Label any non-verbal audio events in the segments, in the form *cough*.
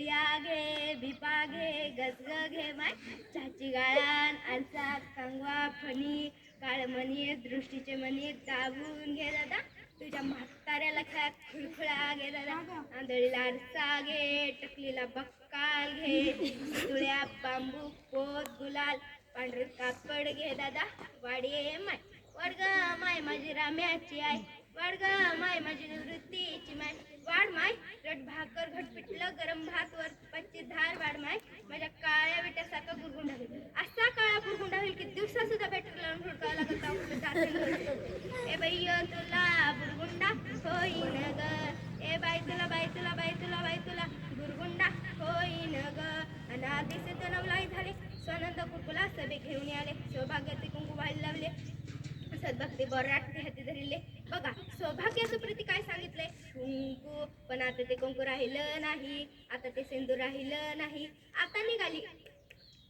सुया घे बिपा घे गजग घे माय. चाची गाळान आरसा कंगवा फणी काळमणी दृष्टीचे मणी दाबून घे दादा तुझ्या म्हाताऱ्याला खेळा खुळखुळा घे दादा. आंधळीला आरसा घे टकलीला बक्काल घे. तुळ्या बांबू पोत गुलाल पांढरे कापड घे दादा. वाडी माय. वडग माय माझी राम्याची आई. वडग माय माझी निवृत्तीची माय वाढ माय. रट भाकर घट पिठलं गरम भात वर पच्ची धार वाढ माय. माझ्या काळ्या विट्यासारखा गुरगुंडा होईल. असा काळा बुरगुंडा होईल की दिवसा सुद्धा बॅटर लावून हुडकावं लागत जाऊन जाते. घरी. ए बाई तुला बुरगुंडा होईन ग. ए बाई तुला बाई तुला बाई तुला बाई तुला बुरगुंडा होईन ग. आणि आधीचे तर नवलाई झाले. स्वानंद कुरकुला सभे घेऊन आले. सौभाग्याचे कुंकू व्हायला लावले. सद्भक्ती बराट हाती धरले. बघा सौभाग्याचं प्रती काय सांगितलंय? कुंकू पण आता ते कुंकू राहिलं नाही आता ते सिंदूर राहिलं नाही आता निघाली.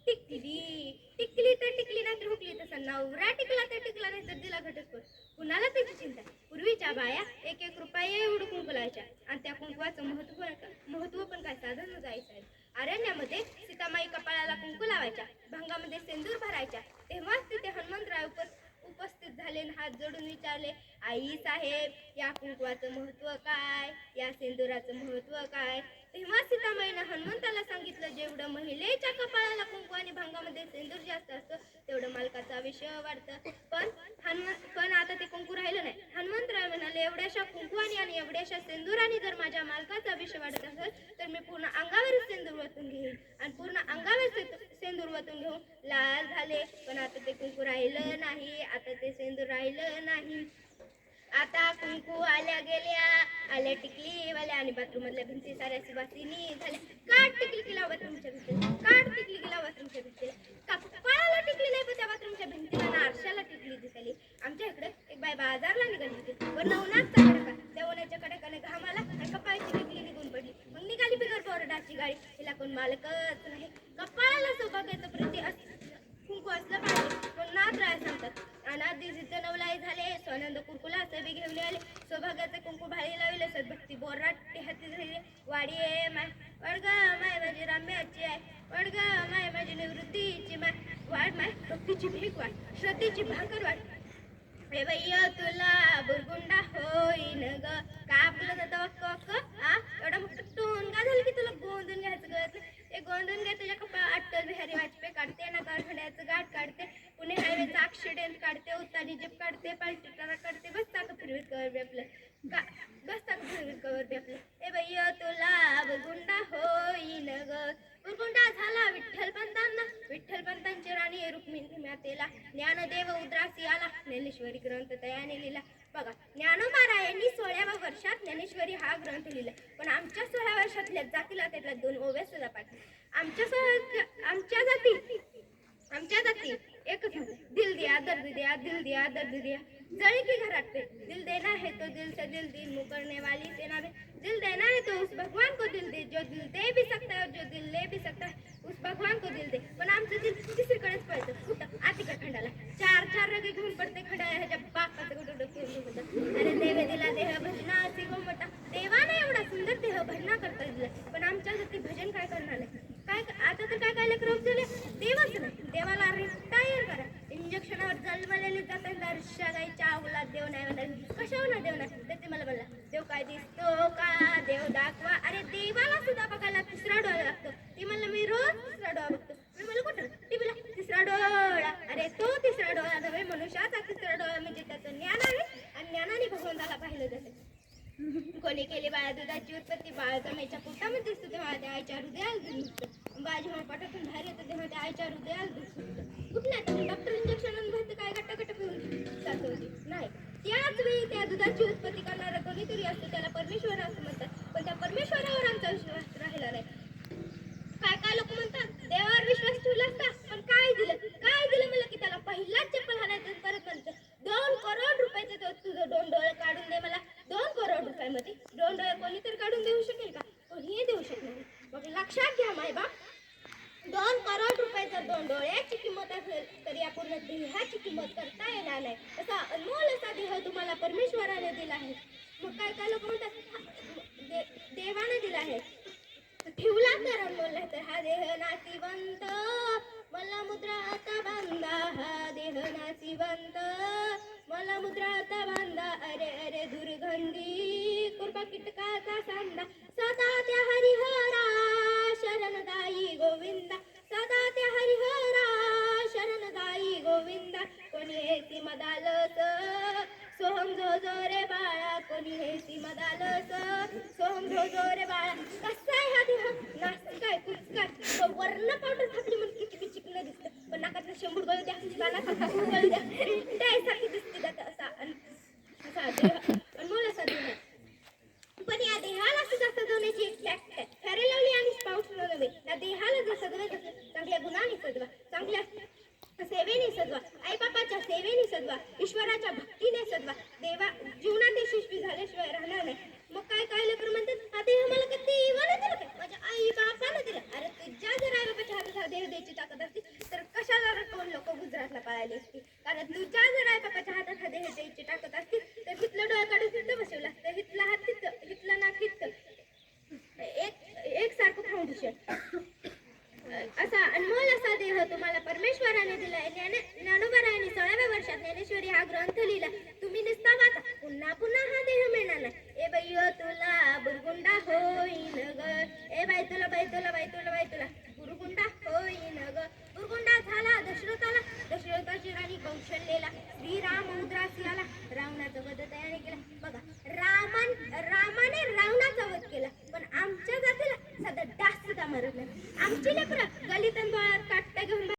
टिकली टिकली तर टिकली नाही तर हुकली तसा नवरा टिकला तर टिकला नाही तर दिला घटस्फोट. कुणाला त्याची चिंता. पूर्वीच्या बाया एक एक रुपये एवढं कुंकू लावायच्या. आणि त्या कुंकवाचं महत्त्व महत्त्व पण काय? साधन जायचं आहे. अरण्यामध्ये सीतामाई कपाळाला कुंकू लावायच्या. भंगामध्ये सेंदूर भरायच्या. तेव्हाच तिथे हनुमंतराव उपस्थित झाले हात जोडून विचारले आई साहेब या कुंकवाचं महत्त्व काय? या सेंदुराचं महत्त्व काय? तेव्हा सीतामाईनं हनुमंताला सांगितलं जेवढं महिलेच्या कपाळाला कुंकू आणि भांगामध्ये सेंदूर जास्त असतं तेवढं मालकाचं आयुष्य वाढतं. पण हनुमंत पण आता ते कुंकू राहिलं नाही. हनुमंतराव म्हणाले एवढ्याशा कुंकवानी आणि एवढ्याशा सेंदुराने जर माझ्या मालकाचं आयुष्य वाढत असेल तर मी पूर्ण अंगावरच सेंदूर वतून घेईन आणि पूर्ण अंगावर सिंदूर सेंदूर वतून घेऊन लाल झाले. पण आता ते कुंकू राहिलं नाही. आता ते सेंदूर राहिलं नाही. आता कुंकू आल्या गेल्या आल्या टिकली वाल्या आणि बाथरूम मधल्या भिंती साऱ्या सुवासिनी झाल्या. काट टिकली की लावा बाथरूमच्या भिंतीला काट टिकली की लावा बाथरूमच्या भिंतीला. कपाळाला टिकली नाही पण त्या बाथरूमच्या भिंतीला ना आरशाला टिकली दिसली आमच्या इकडे एक बाय बाजारला निघाली होती. पण नवनाथचा कडका त्या उन्हाच्या कडकाने घामाला आणि कपाळाची टिकली निघून पडली मग निघाली बिगर बोरडाची गाडी तिला कोण मालकच नाही कपाळाला सौभाग्याचं प्रती अस कुंकू असलं पाहिजे पण नाथ राय सांगतात अनादी जिथे नवलाई झाले स्वानंद कुरकुला सभे घेऊन आले सौभाग्याचे कुंकू भारी लावले सद्भक्ती बोराट ते हाती धरले वाडी आहे माय वडग माय माझी राम्याची आहे वडग माय माझी निवृत्तीची माय वाढ माय भक्तीची भीक वाढ श्रद्धेची भाकर वाढ हे तुला बुरगुंडा होईन ग. का आपलं जातं वक्क वक्क आ? एवढा मोठा टोनगा झालं की तुला गोंधून घ्यायचं गळत ते गोंधून घे तुझ्या कपा अटल बिहारी वाजपेयी काढते ना कारखान्याचं गाठ काढते पुणे हायवेचा ऍक्सिडेंट काढते उत्तानी जीप काढते पालटी काढते बस ताकद फिरवीत कवर बी आपलं. का बस ताकद फिरवीत कवर बी आपलं. ज्ञानदेव उद्रासी आला. ज्ञानेश्वरी ग्रंथ तयाने लिहिला. बघा ज्ञानोबा यांनी सोळाव्या वर्षात ज्ञानेश्वरी हा ग्रंथ लिहिला. पण आमच्या सोळा वर्षातल्या जातीला त्यातल्या दोन ओव्या सुद्धा पाठवल्या. आमच्या सोळा आमच्या जाती आमच्या जाती एकच दिल दिया दर्द दिया दिल दिया दर्द दिया. जळी की घर पे। दिल देना है तो दिल से दिल दिल मुकरने वाली सेना में दिल देना है तो उस भगवान को दिल दे जो दिल दे भी सकता है और जो दिल ले भी सकता है उस भगवान को दिल दे। पण आमचं दिल तिसरीकडेच पळतं कुठं आतिका खंडाला। चार चार रगे घेऊन पडते खंडाला ह्याच्या बापाचं कुठं डोकं घेऊन होतं अरे देवे दिला देह भजना असे गोमटा देवाने एवढा सुंदर देह भजना करता दिला पण आमच्या जाती भजन काय करणार नाही काय आता तर काय काय लेकर झाले देवच नाही देवाला रिटायर करा इंजेक्शनावर जन्मलेले जातात दर्शा गायच्या अवलाद देव नाही म्हणतात कशावर ना देव नाही तर ते मला म्हणला देव काय दिसतो का देव दाखवा अरे देवाला सुद्धा बघायला तिसरा डोळा लागतो ती म्हणलं मी रोज तिसरा डोळा बघतो मी म्हणलं कुठं टीव्हीला तिसरा डोळा अरे तो तिसरा डोळा नव्हे मनुष्याचा तिसरा डोळा म्हणजे त्याचं ज्ञान आहे आणि ज्ञानाने भगवंताला पाहिलं जातं कोणी बाळा दुधाची उत्पत्ती बाळ जमेच्या पोटामध्ये असतो तेव्हा त्या आईच्या हृदयाला दूध निघतं. बाळ जेव्हा पोटातून बाहेर येतं तेव्हा त्या आईच्या हृदयाला दूध कुठल्या तरी डॉक्टर इंजेक्शन भरतं काय गट्टा पिऊन जात नाही त्याच वेळी त्या दुधाची उत्पत्ती करणारा कोणीतरी असतो त्याला परमेश्वर असं म्हणतात पण त्या परमेश्वरावर आमचा विश्वास राहिला नाही काय काय लोक म्हणतात देवावर विश्वास ठेवला असता पण काय दिलं काय दिलं मला की त्याला पहिलाच चप्पल हाणायचं आणि परत म्हणतं दोन करोड रुपयाचे तो तुझं दोन डोळे काढून दे मला दोन करोड रुपयामध्ये दोन डोळे कोणी तर काढून देऊ शकेल का कोणीही देऊ शकणार नाही. मग लक्षात घ्या माय बाप दोन करोड रुपयाचं दोन डोळ्याची किंमत असेल तर या पूर्ण देहाची किंमत करता येणार नाही असा अनमोल असा देह तुम्हाला परमेश्वराने दिला आहे काय लोक म्हणतात देवाने दिला आहे. ठेवला तर मोला तर हा देह नाशिवंत मला मुद्रा आता बांधा हा देह नाशिवंत मला मुद्रा आता बांधा अरे अरे दुर्गंधी. कृपा किटकाचा सांदा सदा त्या हरिहरा शरणदाई गोविंदा. सदा त्या हरिहरा हे सोहम रे बाळा कसा आहे हा देह? नास्तिक आहे कुचका वर्ण पावडर टाकली म्हणून किती किती चिकन दिसतं. पण नाकात शंभर गळू द्या कानात गळू द्या. *laughs* त्यासारखी दिसते जात असा असा देह अनमोल असा देह आहे. पण या देहाला सुद्धा सजवण्याची एक टॅक्ट आहे फॅरे लावली आणि स्पाउट्स नव्हे या देहाला जर सजवायचं असेल चांगल्या गुणाने सजवा चांगल्या सेवेने सजवा आईबापाच्या सेवेने सजवा ईश्वराच्या भक्तीने सजवा देवा जीवनात यशस्वी झाल्याशिवाय राहणार नाही मग काय काय लेकर म्हणतात हा देह मला कधी देवाला दिला काय माझ्या आई बापानं दिला अरे तुझ्या जर आई बापाच्या हातात हा देह द्यायची ताकद असती तर कशाला कोण लोक गुजरातला पळाले असते कारण तुझ्या जर आई बापाच्या हातात हा देह द्यायची ताकद असती तर हिथलं डोळ्या काढून तिथं बसवलं असतं हिथला हात तिथं हिथलं नाक तिथं एक एकसारखं फाउंडेशन असा अनमोल असा देह तुम्हाला परमेश्वराने दिलाय ज्ञान ज्ञानोबराने सोळाव्या वर्षात ज्ञानेश्वरी हा दिला. तुम्ही निस्ता वाचा. पुन्हा पुन्हा हा देह मिळणार नाही. ए बाई तुला बुरगुंडा होईन ग. ए बाई तुला बाई तुला बाई तुला बाई तुला. बुरगुंडा होईन ग. बुरगुंडा झाला दशरथाला दशरथाची राणी कौशल्येला श्रीराम उद्रास आला. रावणाचा वध तयारी केला. बघा रामान रामाने रावणाचा वध केला. पण आमच्या जातीला सध्या डास सुद्धा मरत नाही. आमची लेकरं गलितन बाळात काट्या घेऊन